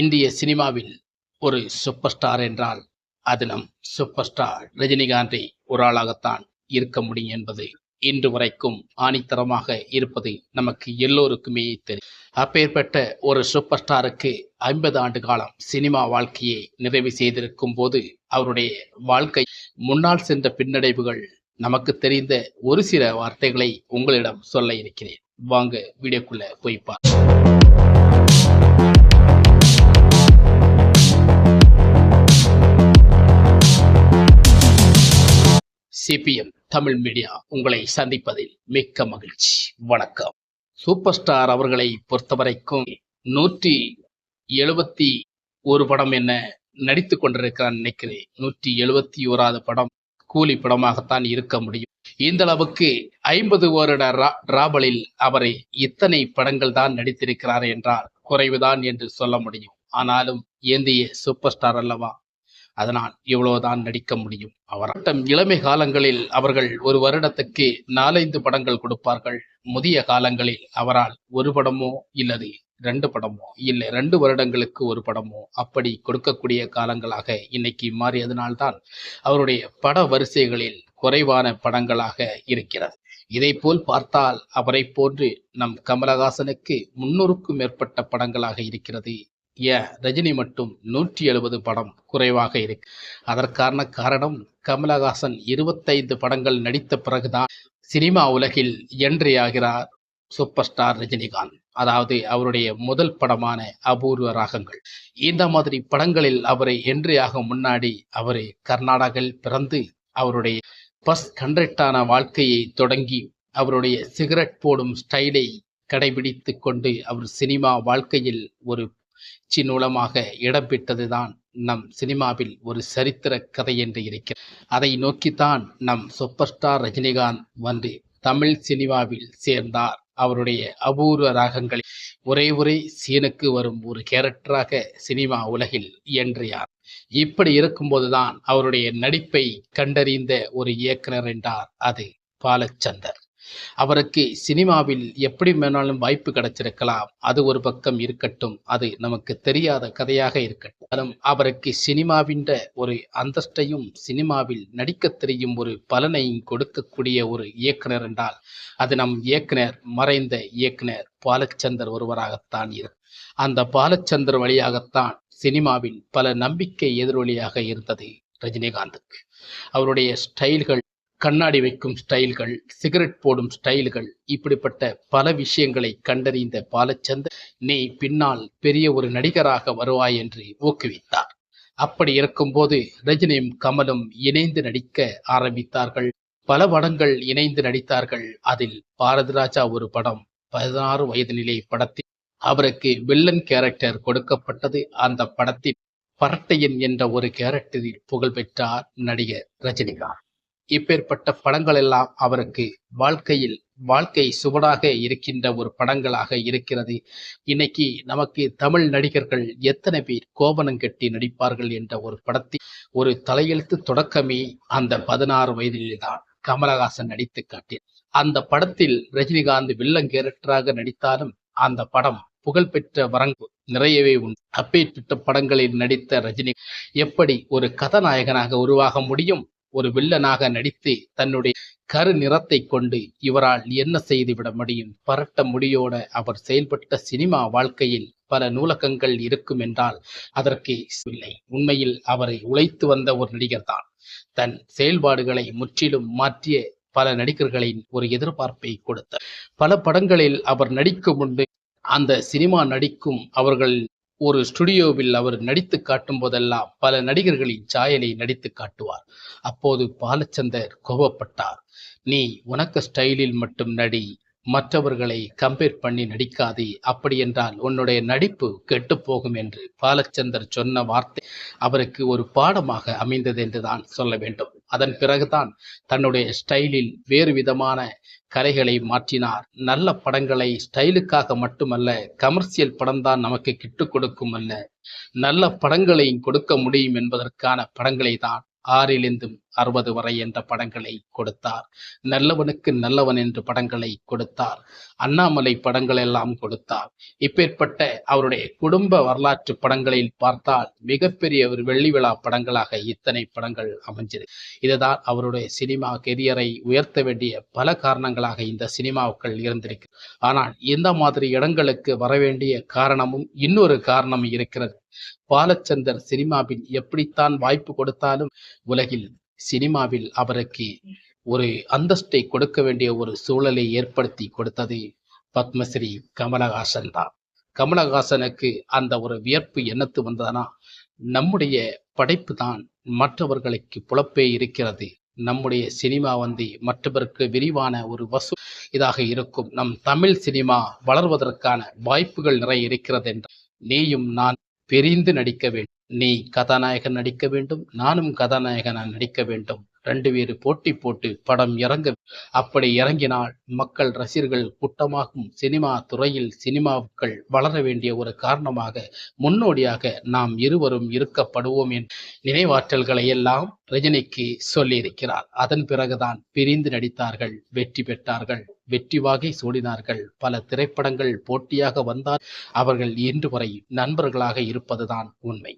இந்திய சினிமாவில் ஒரு சூப்பர் ஸ்டார் என்றால் அது நம் சூப்பர் ஸ்டார் ரஜினிகாந்தை ஒரு ஆளாகத்தான் இருக்க முடியும் என்பது இன்று வரைக்கும் ஆணித்தரமாக இருப்பது நமக்கு எல்லோருக்குமே தெரியும். அப்பேற்பட்ட ஒரு சூப்பர் ஸ்டாருக்கு ஐம்பது ஆண்டு காலம் சினிமா வாழ்க்கையை நிறைவு செய்திருக்கும் போது அவருடைய வாழ்க்கை முன்னால் சென்ற பின்னடைவுகள் நமக்கு தெரிந்த ஒரு சில வார்த்தைகளை உங்களிடம் சொல்ல இருக்கிறேன். வாங்க வீடியோக்குள்ள போய் சிபிஎம் தமிழ் மீடியா உங்களை சந்திப்பதில் மிக்க மகிழ்ச்சி. வணக்கம். சூப்பர் ஸ்டார் அவர்களை பொறுத்தவரைக்கும் நூற்றி எழுபத்தி ஒரு படம் என்ன நடித்து கொண்டிருக்கிறான் நினைக்கிறேன். நூற்றி எழுபத்தி ஓராது படம் கூலி படமாகத்தான் இருக்க முடியும். இந்த அளவுக்கு ஐம்பது வருட ரா- டிராவலில் அவரை இத்தனை படங்கள் தான் நடித்திருக்கிறார் என்றால் குறைவுதான் என்று சொல்ல முடியும். ஆனாலும் ஏந்திய சூப்பர் ஸ்டார் அல்லவா? அதனால் இவ்வளவுதான் நடிக்க முடியும். அவர் இளமை காலங்களில் அவர்கள் ஒரு வருடத்துக்கு நாலைந்து படங்கள் கொடுப்பார்கள். முதிய காலங்களில் அவரால் ஒரு படமோ இல்லது ரெண்டு படமோ இல்லை ரெண்டு வருடங்களுக்கு ஒரு படமோ அப்படி கொடுக்கக்கூடிய காலங்களாக இன்னைக்கு மாறியதனால்தான் அவருடைய பட வரிசைகளில் குறைவான படங்களாக இருக்கிறது. இதை போல் பார்த்தால் அவரை போன்று நம் கமலஹாசனுக்கு முன்னூறுக்கும் மேற்பட்ட படங்களாக இருக்கிறது. ரஜினி மட்டும் நூற்றி எழுபது படம் குறைவாக இருக்கு. அதற்கான காரணம் கமலஹாசன் இருபத்தைந்து படங்கள் நடித்த பிறகுதான் சினிமா உலகில் என்ட்ரி ஆகிறார் சூப்பர் ஸ்டார் ரஜினிகாந்த். அதாவது அவருடைய முதல் படமான அபூர்வ ராகங்கள். இந்த மாதிரி படங்களில் அவரை என்றியாக முன்னாடி அவரை கர்நாடகாவில் பிறந்து அவருடைய பஸ் கண்டக்டான வாழ்க்கையை தொடங்கி அவருடைய சிகரெட் போடும் ஸ்டைலை கடைபிடித்து கொண்டு அவர் சினிமா வாழ்க்கையில் ஒரு சின்னூலமாக இடம்பெற்றதுதான் நம் சினிமாவில் ஒரு சரித்திர கதை என்று இருக்கிறது. அதை நோக்கித்தான் நம் சூப்பர் ஸ்டார் ரஜினிகாந்த் வந்து தமிழ் சினிமாவில் சேர்ந்தார். அவருடைய அபூர்வ ராகங்களில் ஒரே ஒரே சீனுக்கு வரும் ஒரு கேரக்டராக சினிமா உலகில் இயன்றியார். இப்படி இருக்கும்போதுதான் அவருடைய நடிப்பை கண்டறிந்த ஒரு இயக்குனர் என்றார் அது பாலச்சந்தர். அவருக்கு சினிமாவில் எப்படி வேணாலும் வாய்ப்பு கிடைச்சிருக்கலாம் அது ஒரு பக்கம் இருக்கட்டும். அது நமக்கு தெரியாத கதையாக இருக்கட்டும். அவருக்கு சினிமாவின்ற ஒரு அந்தஸ்தையும் சினிமாவில் நடிக்க தெரியும் ஒரு பலனையும் கொடுக்கக்கூடிய ஒரு இயக்குனர் என்றால் அது நம் இயக்குனர் மறைந்த இயக்குனர் பாலச்சந்தர் ஒருவராகத்தான் இருக்கு அந்த பாலச்சந்தர் வழியாகத்தான் சினிமாவின் பல நம்பிக்கை எதிரொலியாக இருந்தது ரஜினிகாந்துக்கு. அவருடைய ஸ்டைல்கள் கண்ணாடி வைக்கும் ஸ்டைல்கள் சிகரெட் போடும் ஸ்டைல்கள் இப்படிப்பட்ட பல விஷயங்களை கண்டறிந்த பாலச்சந்தர் நீ பின்னால் பெரிய ஒரு நடிகராக வருவாய் என்று ஊக்குவித்தார். அப்படி இருக்கும்போது ரஜினியும் கமலும் இணைந்து நடிக்க ஆரம்பித்தார்கள். பல படங்கள் இணைந்து நடித்தார்கள். அதில் பாரதிராஜா ஒரு படம் பதினாறு வயது நிலை படத்தில் அவருக்கு வில்லன் கேரக்டர் கொடுக்கப்பட்டது. அந்த படத்தில் பரட்டையன் என்ற ஒரு கேரக்டரில் புகழ் பெற்றார் நடிகர் ரஜினிகாந்த். இப்பேற்பட்ட படங்கள் எல்லாம் அவருக்கு வாழ்க்கையில் வாழ்க்கை சுவடாக இருக்கின்ற ஒரு படங்களாக இருக்கிறது. இன்னைக்கு நமக்கு தமிழ் நடிகர்கள் எத்தனை பேர் கோபனம் கட்டி நடிப்பார்கள் என்ற ஒரு படத்தில் ஒரு தலையெழுத்து தொடக்கமே அந்த பதினாறு வயதில்தான் கமலஹாசன் நடித்து காட்டினார். அந்த படத்தில் ரஜினிகாந்த் வில்லன் கேரக்டராக நடித்தாலும் அந்த படம் புகழ்பெற்ற வரங்கு நிறையவே உண்டு. அப்பேற்பட்ட படங்களில் நடித்த ரஜினி எப்படி ஒரு கதாநாயகனாக உருவாக முடியும்? ஒரு வில்லனாக நடித்து தன்னுடைய கரு நிறத்தை கொண்டு இவரால் என்ன செய்துவிட முடியும்? பரட்ட முடியோட அவர் செயல்பட்ட சினிமா வாழ்க்கையில் பல நூலகங்கள் இருக்கும் என்றால் அதற்கு இல்லை. உண்மையில் அவரை உழைத்து வந்த ஒரு நடிகர் தான். தன் செயல்பாடுகளை முற்றிலும் மாற்றிய பல நடிகர்களின் ஒரு எதிர்பார்ப்பை கொடுத்தார். பல படங்களில் அவர் நடிக்கும் முன்பு அந்த சினிமா நடிக்கும் அவர்கள் ஒரு ஸ்டுடியோவில் அவர் நடித்து காட்டும் போதெல்லாம் பல நடிகர்களின் சாயலை நடித்து காட்டுவார். அப்போது பாலச்சந்தர் கோபப்பட்டார். நீ உனக்கு ஸ்டைலில் மட்டும் நடி மற்றவர்களை கம்பேர் பண்ணி நடிக்காதே அப்படி என்றால் உன்னுடைய நடிப்பு கெட்டு போகும் என்று பாலச்சந்தர் சொன்ன வார்த்தை அவருக்கு ஒரு பாடமாக அமைந்தது என்றுதான் சொல்ல வேண்டும். அதன் பிறகுதான் தன்னுடைய ஸ்டைலில் வேறு விதமான கலைகளை மாற்றினார். நல்ல படங்களை ஸ்டைலுக்காக மட்டுமல்ல கமர்ஷியல் படம் தான் நமக்கு கிட்டு கொடுக்கும் அல்ல. நல்ல படங்களையும் கொடுக்க முடியும் என்பதற்கான படங்களை தான் ஆறிலிருந்தும் அறுபது வரை என்ற படங்களை கொடுத்தார். நல்லவனுக்கு நல்லவன் என்று படங்களை கொடுத்தார். அண்ணாமலை படங்கள் எல்லாம் கொடுத்தார். இப்பேற்பட்ட அவருடைய குடும்ப வரலாற்று படங்களில் பார்த்தால் மிகப்பெரிய ஒரு வெள்ளி விழா படங்களாக இத்தனை படங்கள் அமைஞ்சது இதுதான் அவருடைய சினிமா கெரியரை உயர்த்த வேண்டிய பல காரணங்களாக இந்த சினிமாவுக்கள் இருந்திருக்கு. ஆனால் இந்த மாதிரி இடங்களுக்கு வர வேண்டிய காரணமும் இன்னொரு காரணம் இருக்கிறது. பாலச்சந்தர் சினிமாவில் எப்படித்தான் வாய்ப்பு கொடுத்தாலும் உலகில் சினிமாவில் அவருக்கு ஒரு அந்தஸ்தை கொடுக்க வேண்டிய ஒரு சூழலை ஏற்படுத்தி கொடுத்தது பத்மஸ்ரீ கமலஹாசன் தான். கமலஹாசனுக்கு அந்த ஒரு வியர்ப்பு என்னத்து வந்ததுன்னா நம்முடைய படைப்பு தான் மற்றவர்களுக்கு புலப்பே இருக்கிறது. நம்முடைய சினிமா வந்து மற்றவருக்கு விரிவான ஒரு வசூ இதாக இருக்கும். நம் தமிழ் சினிமா வளர்வதற்கான வாய்ப்புகள் நிறைய இருக்கிறது என்று நீயும் நான் பிரிந்து நடிக்க வேண்டும் நீ கதாநாயகன் நடிக்க வேண்டும் நானும் கதாநாயகனாக நடிக்க வேண்டும். ரெண்டு பேரும் போட்டி போட்டு படம் இறங்க அப்படி இறங்கினால் மக்கள் ரசிகர்கள் கூட்டமாகும். சினிமா துறையில் சினிமாக்கள் வளர வேண்டிய ஒரு காரணமாக முன்னோடியாக நாம் இருவரும் இருக்கப்படுவோம் என் நினைவாற்றல்களை எல்லாம் ரஜினிக்கு சொல்லியிருக்கிறார். அதன் பிறகுதான் பிரிந்து நடித்தார்கள் வெற்றி பெற்றார்கள் வெற்றி வாகை சூடினார்கள். பல திரைப்படங்கள் போட்டியாக வந்தால் அவர்கள் இன்று வரை நண்பர்களாக இருப்பதுதான் உண்மை.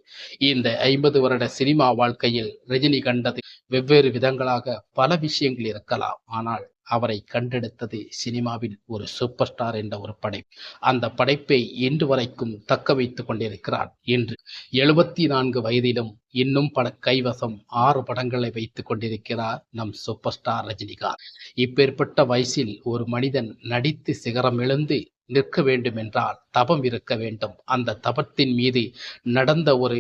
இந்த ஐம்பது வருட சினிமா வாழ்க்கையில் ரஜினி கண்டது வெவ்வேறு விதங்களாக பல விஷயங்கள் இருக்கலாம். ஆனால் அவரை கண்டெடுத்தது சினிமாவில் ஒரு சூப்பர் ஸ்டார் என்ற ஒரு படைப்பு. அந்த படைப்பை இன்று வரைக்கும் தக்க வைத்துக் கொண்டிருக்கிறார் என்று எழுபத்தி நான்கு வயதிலும் இன்னும் பட கைவசம் ஆறு படங்களை வைத்துக் கொண்டிருக்கிறார் நம் சூப்பர் ஸ்டார் ரஜினிகாந்த். இப்பேற்பட்ட வயசில் ஒரு மனிதன் நடித்து சிகரம் எழுந்து நிற்க வேண்டும் என்றால் தபம் இருக்க வேண்டும். அந்த தபத்தின் மீது நடந்த ஒரு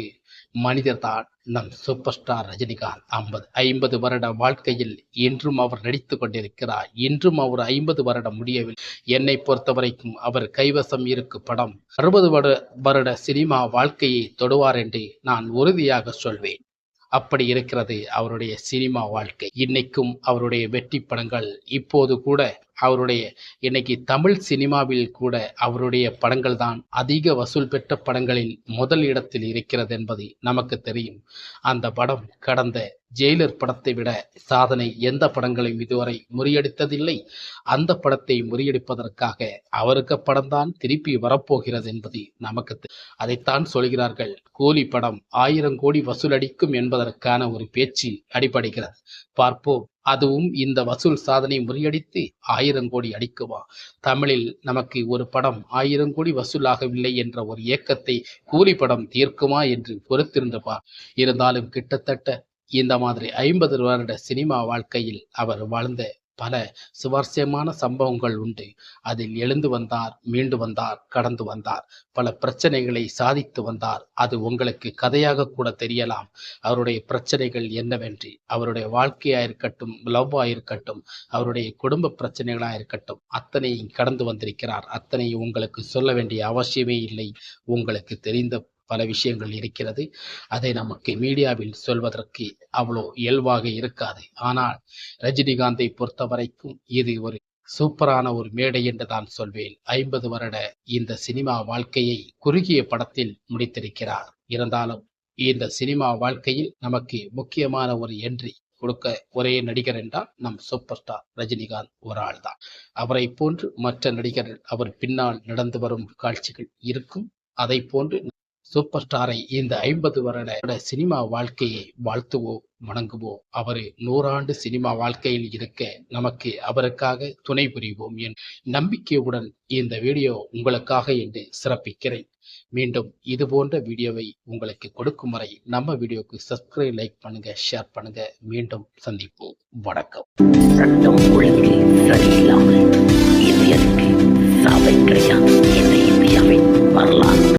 மனிதர் தான் நம் சூப்பர் ஸ்டார் ரஜினிகாந்த். ஐம்பது ஐம்பது வருட வாழ்க்கையில் இன்றும் அவர் நடித்து கொண்டிருக்கிறார். இன்றும் அவர் ஐம்பது வருடம் முடியவில்லை. என்னை பொறுத்தவரைக்கும் அவர் கைவசம் இருக்கு படம் அறுபது வருட வருட சினிமா வாழ்க்கையை தொடுவார் என்று நான் உறுதியாக சொல்வேன். அப்படி இருக்கிறது அவருடைய சினிமா வாழ்க்கை. இன்னைக்கும் அவருடைய வெற்றி படங்கள் இப்போது கூட அவருடைய இன்னைக்கு தமிழ் சினிமாவில் கூட அவருடைய படங்கள் தான் அதிக வசூல் பெற்ற படங்களில் முதல் இடத்தில் இருக்கிறது என்பது நமக்கு தெரியும். அந்த படம் கடந்த ஜெயிலர் படத்தை விட சாதனை எந்த படங்களையும் இதுவரை முறியடித்ததில்லை. அந்த படத்தை முறியடிப்பதற்காக அவருக்கு படம் தான் திருப்பி வரப்போகிறது என்பது நமக்கு அதைத்தான் சொல்கிறார்கள். கூலி படம் ஆயிரம் கோடி வசூலடிக்கும் என்பதற்கான ஒரு பேச்சு அடிபடுகிறது. பார்ப்போம். அதுவும் இந்த வசூல் சாதனை முறியடித்து ஆயிரம் கோடி அடிக்குமா? தமிழில் நமக்கு ஒரு படம் ஆயிரம் கோடி வசூலாகவில்லை என்ற ஒரு ஏக்கத்தை கூலி படம் தீர்க்குமா என்று பொறுத்திருந்து இருந்தாலும் கிட்டத்தட்ட இந்த மாதிரி ஐம்பது வருட சினிமா வாழ்க்கையில் அவர் வாழ்ந்த பல சுவாரஸ்யமான சம்பவங்கள் உண்டு. அதில் எழுந்து வந்தார் மீண்டு வந்தார் கடந்து வந்தார். பல பிரச்சனைகளை சாதித்து வந்தார். அது உங்களுக்கு கதையாக கூட தெரியலாம். அவருடைய பிரச்சனைகள் என்னவென்று அவருடைய வாழ்க்கையா இருக்கட்டும் லவ்வா இருக்கட்டும் அவருடைய குடும்ப பிரச்சனைகளா இருக்கட்டும் அத்தனையும் கடந்து வந்திருக்கிறார். அத்தனை உங்களுக்கு சொல்ல வேண்டிய அவசியமே இல்லை. உங்களுக்கு தெரிந்த பல விஷயங்கள் இருக்கிறது. அதை நமக்கு மீடியாவில் சொல்வதற்கு அவ்வளோ இயல்பாக இருக்காது. ஆனால் ரஜினிகாந்தை பொறுத்த வரைக்கும் இது ஒரு சூப்பரான ஒரு மேடை என்று தான் சொல்வேன். ஐம்பது வருட இந்த சினிமா வாழ்க்கையை குறுகிய படத்தில் முடித்திருக்கிறார். இருந்தாலும் இந்த சினிமா வாழ்க்கையில் நமக்கு முக்கியமான ஒரு என்ட்ரி கொடுக்க ஒரே நடிகர் என்றால் நம் சூப்பர் ஸ்டார் ரஜினிகாந்த் ஒரு ஆள் தான். அவரை போன்று மற்ற நடிகர்கள் அவர் பின்னால் நடந்து வரும் காட்சிகள் இருக்கும். அதை போன்று சூப்பர் ஸ்டாரை இந்த ஐம்பது வருட சினிமா வாழ்க்கையை வாழ்த்துவோம் வணங்குவோம் அவர் நூறாண்டு சினிமா வாழ்க்கையில் இருக்க நமக்கு அவருக்காக துணை புரிவோம் என் நம்பிக்கையுடன் இந்த வீடியோ உங்களுக்காக என்று சிறப்பிக்கிறேன். மீண்டும் இது போன்ற வீடியோவை உங்களுக்கு கொடுக்கும் வரை நம்ம வீடியோக்கு சப்ஸ்கிரைப் லைக் பண்ணுங்க ஷேர் பண்ணுங்க. மீண்டும் சந்திப்போம். வணக்கம். சட்டம் வரலாறு.